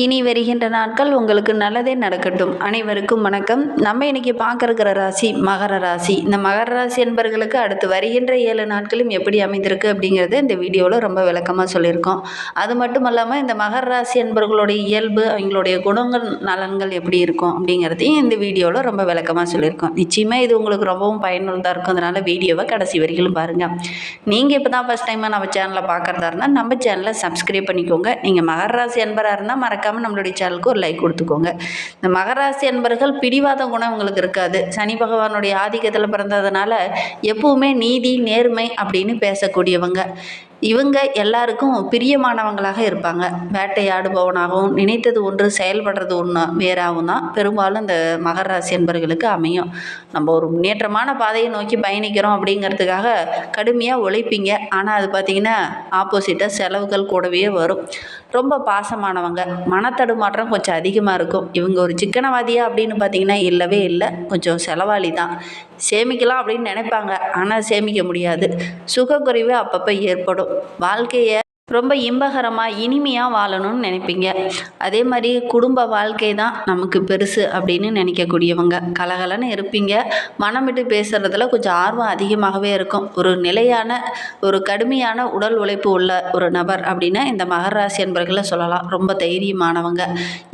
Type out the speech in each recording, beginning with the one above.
இனி வருகின்ற நாட்கள் உங்களுக்கு நல்லதே நடக்கட்டும். அனைவருக்கும் வணக்கம். நம்ம இன்னைக்கு பார்க்கிருக்கிற ராசி மகர ராசி. இந்த மகர ராசி என்பவர்களுக்கு அடுத்து வருகின்ற ஏழு நாட்களும் எப்படி அமைந்திருக்கு அப்படிங்கிறது இந்த வீடியோவில் ரொம்ப விளக்கமாக சொல்லியிருக்கோம். அது மட்டும் இல்லாமல் இந்த மகர ராசி என்பவர்களுடைய இயல்பு அவங்களுடைய குணங்கள் நலன்கள் எப்படி இருக்கும் அப்படிங்கிறதையும் இந்த வீடியோவில் ரொம்ப விளக்கமாக சொல்லியிருக்கோம். நிச்சயமாக இது உங்களுக்கு ரொம்பவும் பயனுள்ளதாக இருக்கும். அதனால் வீடியோவை கடைசி வரைக்கும் பாருங்கள் நீங்கள் இப்போ தான் ஃபஸ்ட் டைமாக நம்ம சேனலை பார்க்குறதா இருந்தால் நம்ம சேனலை சப்ஸ்கிரைப் பண்ணிக்கோங்க. நீங்கள் மகர ராசி என்பராக இருந்தால் மறக்க மறக்காமல் நம்மளுடைய சேனலுக்கு ஒரு லைக் கொடுத்துக்கோங்க. இந்த மகராசி அன்பர்கள் பிடிவாத குணம் உங்களுக்கு இருக்காது. சனி பகவானுடைய ஆதிக்கத்தில் பிறந்ததுனால எப்பவுமே நீதி நேர்மை அப்படின்னு பேசக்கூடியவங்க. இவங்க எல்லாருக்கும் பிரியமானவங்களாக இருப்பாங்க. வேட்டையாடுபவனாகவும் நினைத்தது ஒன்று செயல்படுறது ஒன்று வேறாகவும் தான் பெரும்பாலும் இந்த மகர ராசி என்பர்களுக்கு அமையும். நம்ம ஒரு முன்னேற்றமான பாதையை நோக்கி பயணிக்கிறோம் அப்படிங்கிறதுக்காக கடுமையாக உழைப்பீங்க. ஆனால் அது பார்த்திங்கன்னா ஆப்போசிட்டாக செலவுகள் கூடவே வரும். ரொம்ப பாசமானவங்க. மனத்தடுமாற்றம் கொஞ்சம் அதிகமாக இருக்கும். இவங்க ஒரு சிக்கனவாதியா அப்படின்னு பார்த்தீங்கன்னா இல்லவே இல்லை. கொஞ்சம் செலவாளி தான். சேமிக்கலாம் அப்படின்னு நினைப்பாங்க. ஆனால் சேமிக்க முடியாது. சுகக்குறைவு அப்பப்போ ஏற்படும். வாழ்க்கையை ரொம்ப இன்பகரமாக இனிமையாக வாழணும்னு நினைப்பீங்க. அதே மாதிரி குடும்ப வாழ்க்கை தான் நமக்கு பெருசு அப்படின்னு நினைக்கக்கூடியவங்க. கலகலன்னு இருப்பீங்க. மனம் விட்டு பேசுகிறதுல கொஞ்சம் ஆர்வம் அதிகமாகவே இருக்கும். ஒரு நிலையான ஒரு கடுமையான உடல் உழைப்பு உள்ள ஒரு நபர் அப்படின்னா இந்த மகர ராசி என்பர்களை சொல்லலாம். ரொம்ப தைரியமானவங்க.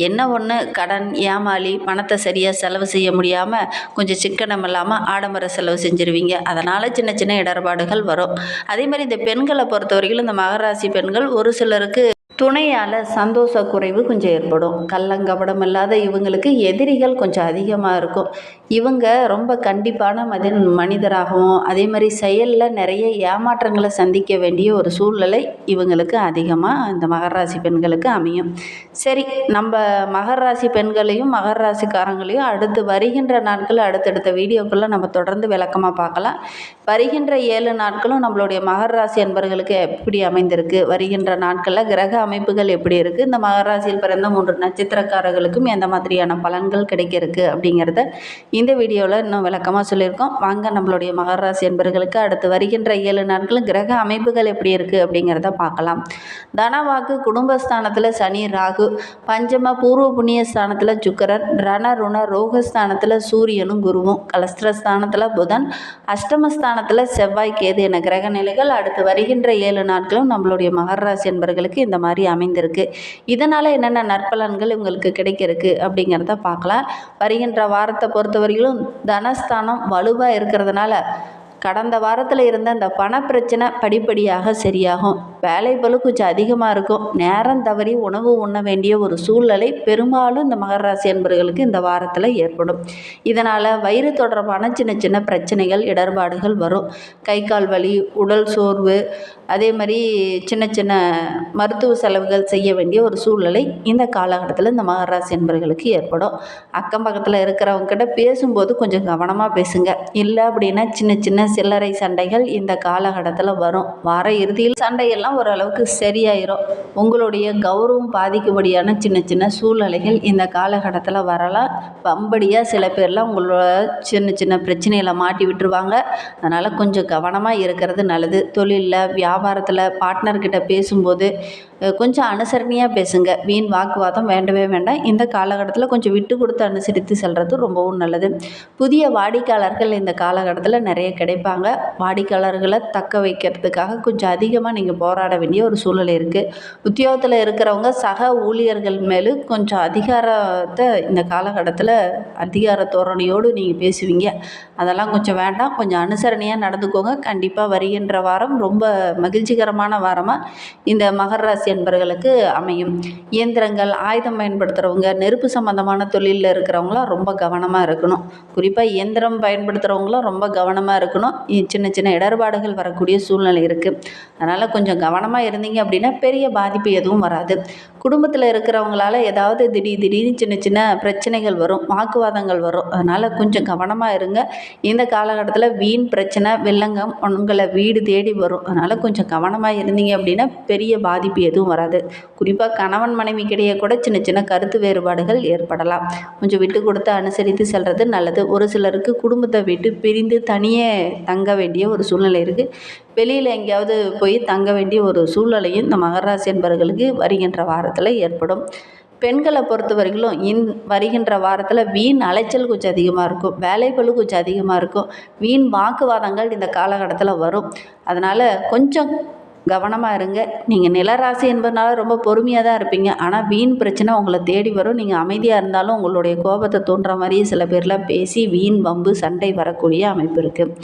என்ன ஒன்று கடன் ஏமாளி பணத்தை சரியாக செலவு செய்ய முடியாமல் கொஞ்சம் சிக்கனம் இல்லாமல் ஆடம்பர செலவு செஞ்சுருவீங்க. அதனால் சின்ன சின்ன இடர்பாடுகள் வரும். அதே மாதிரி இந்த பெண்களை பொறுத்த வரைக்கும் இந்த மகராசி பெண்கள் ஒரு சிலருக்கு துணையால் சந்தோஷ குறைவு கொஞ்சம் ஏற்படும். கள்ளங்கபடம் இல்லாத இவங்களுக்கு எதிரிகள் கொஞ்சம் அதிகமாக இருக்கும். இவங்க ரொம்ப கண்டிப்பான மதி மனிதராகவும் அதே மாதிரி செயலில் நிறைய ஏமாற்றங்களை சந்திக்க வேண்டிய ஒரு சூழ்நிலை இவங்களுக்கு அதிகமாக இந்த மகராசி பெண்களுக்கு அமையும். சரி நம்ம மகராசி பெண்களையும் மகராசிக்காரங்களையும் அடுத்து வருகின்ற நாட்கள் அடுத்தடுத்த வீடியோக்குள்ளே நம்ம தொடர்ந்து விளக்கமாக பார்க்கலாம். வருகின்ற ஏழு நாட்களும் நம்மளுடைய மகர ராசி என்பவர்களுக்கு எப்படி அமைந்திருக்கு? வருகின்ற நாட்களில் கிரக அமைப்புகள் எப்படி இருக்குது இந்த மகராசியில் பிறந்த மூன்று நட்சத்திரக்காரர்களுக்கும் எந்த மாதிரியான பலன்கள் கிடைக்கிறதுக்கு அப்படிங்கிறத இந்த வீடியோவில் இன்னும் விளக்கமாக சொல்லியிருக்கோம். வாங்க நம்மளுடைய மகராசி என்பர்களுக்கு அடுத்து வருகின்ற ஏழு நாட்களும் கிரக அமைப்புகள் எப்படி இருக்குது அப்படிங்கிறத பார்க்கலாம். தனவாக்கு குடும்பஸ்தானத்தில் சனி ராகு பஞ்சம பூர்வ புண்ணிய ஸ்தானத்தில் சுக்கரன் ரண ருண ரோகஸ்தானத்தில் சூரியனும் குருவும் கலஸ்திரஸ்தானத்தில் புதன் அஷ்டமஸ்தானத்தில் செவ்வாய் கேது என கிரக நிலைகள். அடுத்து வருகின்ற ஏழு நாட்களும் நம்மளுடைய மகராசி என்பர்களுக்கு இந்த மாதிரி அமைந்திருக்கு? இதனால் என்னென்ன நற்பலன்கள் உங்களுக்கு கிடைக்கிறதுக்கு அப்படிங்கிறத பார்க்கலாம். வருகின்ற வாரத்தை பொறுத்தவரையிலும் தனஸ்தானம் வலுவாக இருக்கிறதுனால கடந்த வாரத்தில் இருந்த அந்த பணப்பிரச்சனை படிப்படியாக சரியாகும். வேலை பலு கொஞ்சம் அதிகமாக இருக்கும். நேரம் தவறி உணவு உண்ண வேண்டிய ஒரு சூழ்நிலை பெரும்பாலும் இந்த மகர ராசி என்பவர்களுக்கு இந்த வாரத்தில் ஏற்படும். இதனால் வயிறு தொடர்பான சின்ன சின்ன பிரச்சனைகள் இடர்பாடுகள் வரும். கை கால் வலி உடல் சோர்வு அதே மாதிரி சின்ன சின்ன மருத்துவ செலவுகள் செய்ய வேண்டிய ஒரு சூழ்நிலை இந்த காலகட்டத்தில் இந்த மகராசி என்பர்களுக்கு என்பவர்களுக்கு ஏற்படும். அக்கம் பக்கத்தில் இருக்கிறவங்ககிட்ட பேசும்போது கொஞ்சம் கவனமாக பேசுங்க. இல்லை அப்படின்னா சின்ன சின்ன சில்லறை சண்டைகள் இந்த காலகட்டத்தில் வரும். வார இறுதியில் சண்டையெல்லாம் ஓரளவுக்கு சரியாயிரும். உங்களுடைய கௌரவம் பாதிக்கும்படியான சின்ன சின்ன சூழ்நிலைகள் இந்த காலகட்டத்தில் வரலாம். பம்படியாக சில பேர்லாம் உங்களோட சின்ன சின்ன பிரச்சனையில் மாட்டி விட்டுருவாங்க. அதனால் கொஞ்சம் கவனமாக இருக்கிறது நல்லது. தொழிலில் வியாபாரத்தில் பார்ட்னர்கிட்ட பேசும்போது கொஞ்சம் அனுசரணையாக பேசுங்க. வீண் வாக்குவாதம் வேண்டவே வேண்டாம். இந்த காலகட்டத்தில் கொஞ்சம் விட்டு கொடுத்து அனுசரித்து செல்வது ரொம்பவும் நல்லது. புதிய வாடிக்கையாளர்கள் இந்த காலகட்டத்தில் நிறைய கிடைப்பாங்க. வாடிக்கையாளர்களை தக்க வைக்கிறதுக்காக கொஞ்சம் அதிகமாக நீங்கள் போராட வேண்டிய ஒரு சூழ்நிலை இருக்குது உத்தியோகத்தில் இருக்கிறவங்க சக ஊழியர்கள் மேலும் கொஞ்சம் அதிகாரத்தை இந்த காலகட்டத்தில் அதிகார தோரணையோடு நீங்கள் பேசுவீங்க. அதெல்லாம் கொஞ்சம் வேண்டாம். கொஞ்சம் அனுசரணையாக நடந்துக்கோங்க. கண்டிப்பாக வருகின்ற வாரம் ரொம்ப மகிழ்ச்சிகரமான வாரமாக இந்த மகர ராசி என்பவர்களுக்கு அமையும். இயந்திரங்கள் ஆயுதம் பயன்படுத்துகிறவங்க நெருப்பு சம்மந்தமான தொழிலில் இருக்கிறவங்களாம் ரொம்ப கவனமாக இருக்கணும். குறிப்பாக இயந்திரம் பயன்படுத்துகிறவங்களும் ரொம்ப கவனமாக இருக்கணும். சின்ன சின்ன இடர்பாடுகள் வரக்கூடிய சூழ்நிலை இருக்குது அதனால் கொஞ்சம் கவனமாக இருந்தீங்க அப்படின்னா பெரிய பாதிப்பு எதுவும் வராது. குடும்பத்தில் இருக்கிறவங்களால ஏதாவது திடீர் திடீர்னு சின்ன சின்ன பிரச்சனைகள் வரும் வாக்குவாதங்கள் வரும். அதனால் கொஞ்சம் கவனமாக இருங்க. இந்த காலகட்டத்தில் வீண் பிரச்சனை வெள்ளங்கம் உங்களை வீடு தேடி வரும். அதனால் கொஞ்சம் கவனமாக இருந்தீங்க அப்படின்னா பெரிய பாதிப்பு எதுவும் எதுவும் வராது. குறிப்பாக கணவன் மனைவிக்கிடையே கூட சின்ன சின்ன கருத்து வேறுபாடுகள் ஏற்படலாம். கொஞ்சம் விட்டு கொடுத்து அனுசரித்து செல்வது நல்லது. ஒரு சிலருக்கு குடும்பத்தை விட்டு பிரிந்து தனியே தங்க வேண்டிய ஒரு சூழ்நிலை இருக்குது வெளியில் எங்கேயாவது போய் தங்க வேண்டிய ஒரு சூழ்நிலையும் இந்த மகராசி என்பவர்களுக்கு வருகின்ற வாரத்தில் ஏற்படும். பெண்களை பொறுத்த வரைக்கும் இன் வருகின்ற வாரத்தில் வீண் அலைச்சல் கொஞ்சம் அதிகமாக இருக்கும். வேலைப்பளு கொஞ்சம் அதிகமாக இருக்கும். வீண் வாக்குவாதங்கள் இந்த காலகட்டத்தில் வரும். அதனால் கொஞ்சம் கவனமாக இருங்க. நீங்கள் நிலராசி என்பதனால ரொம்ப பொறுமையாக தான் இருப்பீங்க. ஆனால் வீண் பிரச்சனை உங்களை தேடி வரும். நீங்கள் அமைதியாக இருந்தாலும் உங்களுடைய கோபத்தை தோன்ற மாதிரியே சில பேர்லாம் பேசி வீண் வம்பு சண்டை வரக்கூடிய அமைப்பு இருக்குது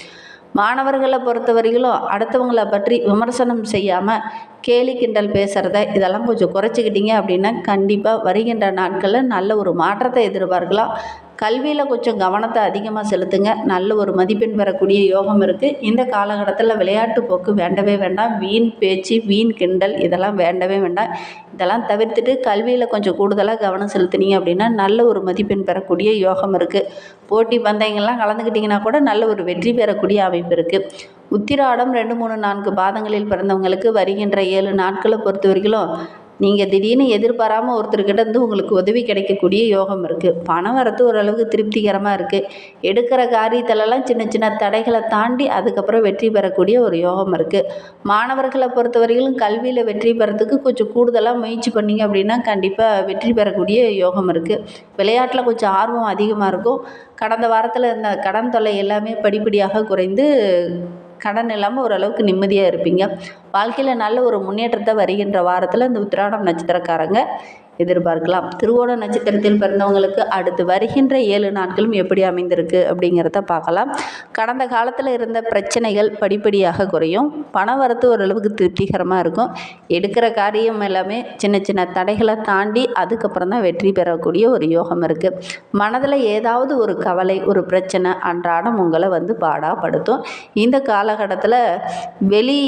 மாணவர்களை பொறுத்தவரையிலும் அடுத்தவங்களை பற்றி விமர்சனம் செய்யாமல் கேலி கிண்டல் பேசுகிறத இதெல்லாம் கொஞ்சம் குறைச்சிக்கிட்டீங்க அப்படின்னா கண்டிப்பாக வருகின்ற நாட்களில் நல்ல ஒரு மாற்றத்தை எதிர்பார்க்கலாம். கல்வியில் கொஞ்சம் கவனத்தை அதிகமாக செலுத்துங்க. நல்ல ஒரு மதிப்பெண் பெறக்கூடிய யோகம் இருக்குது இந்த காலகட்டத்தில் விளையாட்டு போக்கு வேண்டவே வேண்டாம். வீண் பேச்சு வீண் கிண்டல் இதெல்லாம் வேண்டவே வேண்டாம். இதெல்லாம் தவிர்த்துட்டு கல்வியில் கொஞ்சம் கூடுதலாக கவனம் செலுத்துனீங்க அப்படின்னா நல்ல ஒரு மதிப்பெண் பெறக்கூடிய யோகம் இருக்குது போட்டி பந்தயங்கள்லாம் கலந்துக்கிட்டிங்கன்னா கூட நல்ல ஒரு வெற்றி பெறக்கூடிய அமைப்பு இருக்குது உத்திராடம் ரெண்டு மூணு நான்கு பாதங்களில் பிறந்தவங்களுக்கு வருகின்ற ஏழு நாட்களை பொறுத்த வரைக்கும் நீங்கள் திடீர்னு எதிர்பாராமல் ஒருத்தர்கிட்ட இருந்து உங்களுக்கு உதவி கிடைக்கக்கூடிய யோகம் இருக்குது பணம் வரத்து ஓரளவுக்கு திருப்திகரமாக இருக்குது எடுக்கிற காரியத்திலலாம் சின்ன சின்ன தடைகளை தாண்டி அதுக்கப்புறம் வெற்றி பெறக்கூடிய ஒரு யோகம் இருக்குது மாணவர்களை பொறுத்தவரையிலும் கல்வியில் வெற்றி பெறத்துக்கு கொஞ்சம் கூடுதலாக முயற்சி பண்ணிங்க அப்படின்னா கண்டிப்பாக வெற்றி பெறக்கூடிய யோகம் இருக்குது விளையாட்டில் கொஞ்சம் ஆர்வம் அதிகமாக இருக்கும். கடந்த வாரத்தில் இந்த கடன் தொல்லை எல்லாமே படிப்படியாக குறைந்து கடன் இல்லாமல் ஓரளவுக்கு நிம்மதியாக இருப்பீங்க. வாழ்க்கையில் நல்ல ஒரு முன்னேற்றத்தை வருகின்ற வாரத்தில் இந்த உத்திராடம் நட்சத்திரக்காரங்க எதிர்பார்க்கலாம். திருவோண நட்சத்திரத்தில் பிறந்தவங்களுக்கு அடுத்து வருகின்ற ஏழு நாட்களும் எப்படி அமைந்திருக்கு அப்படிங்கிறத பார்க்கலாம். கடந்த காலத்தில் இருந்த பிரச்சனைகள் படிப்படியாக குறையும். பண வரத்து ஓரளவுக்கு திருப்திகரமாக இருக்கும். எடுக்கிற காரியம் எல்லாமே சின்ன சின்ன தடைகளை தாண்டி அதுக்கப்புறம் தான் வெற்றி பெறக்கூடிய ஒரு யோகம் இருக்குது மனதில் ஏதாவது ஒரு கவலை ஒரு பிரச்சனை அன்றாடம் உங்களை வந்து பாடாப்படுத்தும். இந்த காலகட்டத்தில் வெளி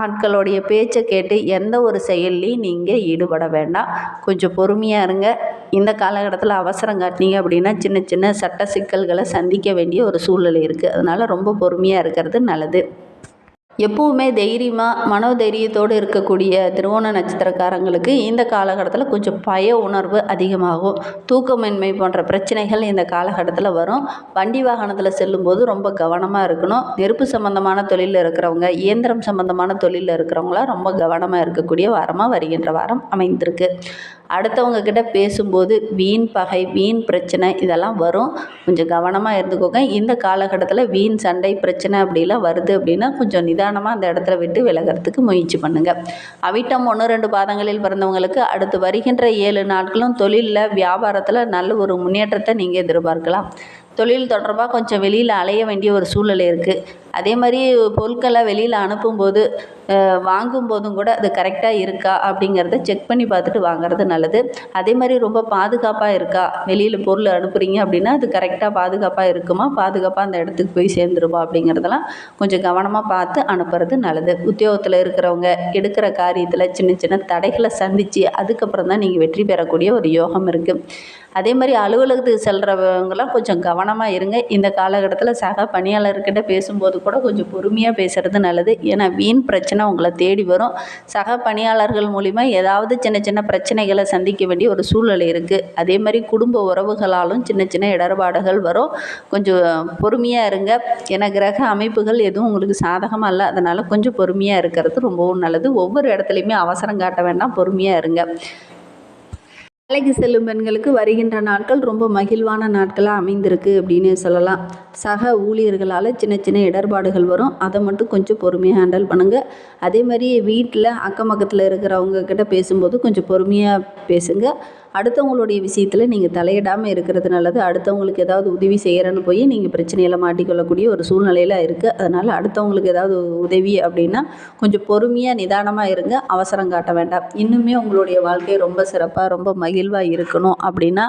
ஆட்களுடைய பேச்சை கேட்டு எந்த ஒரு செயல்லையும் நீங்கள் ஈடுபட வேண்டாம். கொஞ்சம் பொறுமையாக இருங்க. இந்த காலகட்டத்தில் அவசரம் காட்டினீங்க அப்படின்னா சின்ன சின்ன சட்ட சிக்கல்களை சந்திக்க வேண்டிய ஒரு சூழ்நிலை இருக்குது அதனால் ரொம்ப பொறுமையாக இருக்கிறது நல்லது. எப்போவுமே தைரியமாக மனோதைரியத்தோடு இருக்கக்கூடிய திருவோண நட்சத்திரக்காரங்களுக்கு இந்த காலகட்டத்தில் கொஞ்சம் பய உணர்வு அதிகமாகும். தூக்கமின்மை போன்ற பிரச்சனைகள் இந்த காலகட்டத்தில் வரும். வண்டி வாகனத்தில் செல்லும்போது ரொம்ப கவனமாக இருக்கணும். நெருப்பு சம்மந்தமான தொழிலில் இருக்கிறவங்க இயந்திரம் சம்மந்தமான தொழிலில் இருக்கிறவங்களாம் ரொம்ப கவனமாக இருக்கக்கூடிய வாரமாக வருகின்ற வாரம் அமைந்திருக்கு. அடுத்தவங்க கிட்ட பேசும்போது வீண் பகை வீண் பிரச்சனை இதெல்லாம் வரும். கொஞ்சம் கவனமாக இருந்துக்கோங்க. இந்த காலகட்டத்தில் வீண் சண்டை பிரச்சனை அப்படிலாம் வருது அப்படின்னா கொஞ்சம் நிதானமாக அந்த இடத்துல விட்டு விலகிறதுக்கு முயற்சி பண்ணுங்கள் அவிட்டம் ஒன்று ரெண்டு பாதங்களில் பிறந்தவங்களுக்கு அடுத்து வருகின்ற ஏழு நாட்களும் தொழிலில் வியாபாரத்தில் நல்ல ஒரு முன்னேற்றத்தை நீங்கள் எதிர்பார்க்கலாம். தொழில் தொடர்பாக கொஞ்சம் வெளியில் அலைய வேண்டிய ஒரு சூழ்நிலை இருக்குது அதே மாதிரி பொருட்களை வெளியில் அனுப்பும்போது வாங்கும்போதும் கூட அது கரெக்டாக இருக்கா அப்படிங்கிறத செக் பண்ணி பார்த்துட்டு வாங்குறது நல்லது. அதே மாதிரி ரொம்ப பாதுகாப்பாக இருக்கா? வெளியில் பொருள் அனுப்புகிறீங்க அப்படின்னா அது கரெக்டாக பாதுகாப்பாக இருக்குமா? பாதுகாப்பாக அந்த இடத்துக்கு போய் சேர்ந்துருமா அப்படிங்கிறதெல்லாம் கொஞ்சம் கவனமாக பார்த்து அனுப்புறது நல்லது. உத்தியோகத்தில் இருக்கிறவங்க எடுக்கிற காரியத்தில் சின்ன சின்ன தடைகளை சந்தித்து அதுக்கப்புறம் தான் நீங்கள் வெற்றி பெறக்கூடிய ஒரு யோகம் இருக்குது அதே மாதிரி அலுவலகத்துக்கு செல்கிறவங்களாம் கொஞ்சம் கவனமாக இருங்க. இந்த காலகட்டத்தில் சக பணியாளர்கிட்ட பேசும்போது கூட கொஞ்சம் பொறுமையாக பேசுகிறது நல்லது. ஏன்னா வீண் பிரச்சனை உங்களை தேடி வரும். சக பணியாளர்கள் மூலிமா ஏதாவது சின்ன சின்ன பிரச்சனைகளை சந்திக்க வேண்டிய ஒரு சூழ்நிலை இருக்குது அதே மாதிரி குடும்ப உறவுகளாலும் சின்ன சின்ன இடர்பாடுகள் வரும். கொஞ்சம் பொறுமையாக இருங்க. ஏன்னா கிரக அமைப்புகள் எதுவும் உங்களுக்கு சாதகமாக இல்லை. அதனால் கொஞ்சம் பொறுமையாக இருக்கிறது ரொம்பவும் நல்லது. ஒவ்வொரு இடத்துலையுமே அவசரம் காட்ட வேண்டாம். பொறுமையாக இருங்க. வேலைக்கு செல்லும் பெண்களுக்கு வருகின்ற நாட்கள் ரொம்ப மகிழ்வான நாட்களாக அமைந்திருக்கு அப்படின்னு சொல்லலாம். சக ஊழியர்களால் சின்ன சின்ன இடர்பாடுகள் வரும். அதை மட்டும் கொஞ்சம் பொறுமையாக ஹேண்டில் பண்ணுங்கள் அதே மாதிரி வீட்டில் அக்கம் பக்கத்தில் இருக்கிறவங்க கிட்ட பேசும்போது கொஞ்சம் பொறுமையாக பேசுங்கள் அடுத்தவங்களுடைய விஷயத்தில் நீங்கள் தலையிடாமல் இருக்கிறது நல்லது. அடுத்தவங்களுக்கு ஏதாவது உதவி செய்கிறேன்னு போய் நீங்கள் பிரச்சனையில் மாட்டிக்கொள்ளக்கூடிய ஒரு சூழ்நிலையில் இருக்குது அதனால் அடுத்தவங்களுக்கு ஏதாவது உதவி அப்படின்னா கொஞ்சம் பொறுமையாக நிதானமாக இருங்க. அவசரம் காட்ட வேண்டாம். இன்னுமே உங்களுடைய வாழ்க்கை ரொம்ப சிறப்பாக ரொம்ப மகிழ்வாக இருக்கணும் அப்படின்னா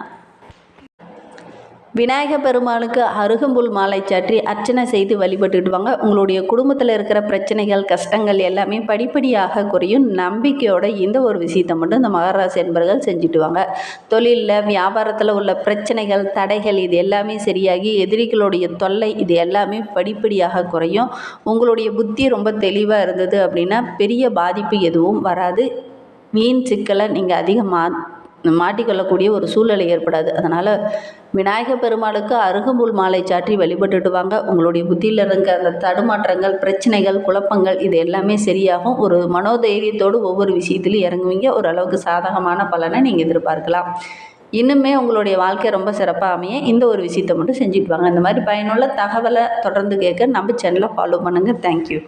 விநாயக பெருமானுக்கு அருகம்புல் மாலை சாற்றி அர்ச்சனை செய்து வழிபட்டுட்டு வாங்க உங்களுடைய குடும்பத்தில் இருக்கிற பிரச்சனைகள் கஷ்டங்கள் எல்லாமே படிப்படியாக குறையும். நம்பிக்கையோட இந்த ஒரு விஷயத்தை மட்டும் இந்த மகராசி என்பர்கள் செஞ்சுட்டு வாங்க தொழிலில் வியாபாரத்தில் உள்ள பிரச்சனைகள் தடைகள் இது எல்லாமே சரியாகி எதிரிகளுடைய தொல்லை இது எல்லாமே படிப்படியாக குறையும். உங்களுடைய புத்தி ரொம்ப தெளிவாக இருந்தது அப்படின்னா பெரிய பாதிப்பு எதுவும் வராது. மீன் சிக்கலை நீங்கள் அதிகமாக மாட்டிக்கொள்ளக்கூடிய ஒரு சூழ்நிலை ஏற்படாது. அதனால் விநாயக பெருமாளுக்கு அருகம்புல் மாலை சாற்றி வழிபட்டுட்டு வாங்க உங்களுடைய புத்தியில் இருக்க அந்த தடுமாற்றங்கள் பிரச்சனைகள் குழப்பங்கள் இது எல்லாமே சரியாகும். ஒரு மனோதைரியத்தோடு ஒவ்வொரு விஷயத்துலையும் இறங்குவீங்க. ஓரளவுக்கு சாதகமான பலனை நீங்கள் எதிர்பார்க்கலாம். இன்னுமே உங்களுடைய வாழ்க்கை ரொம்ப சிறப்பாக அமைய இந்த ஒரு விஷயத்தை மட்டும் செஞ்சுட்டு வாங்க. இந்த மாதிரி பயனுள்ள தகவலை தொடர்ந்து கேட்க நம்ம சேனலை ஃபாலோ பண்ணுங்கள் தேங்க்யூ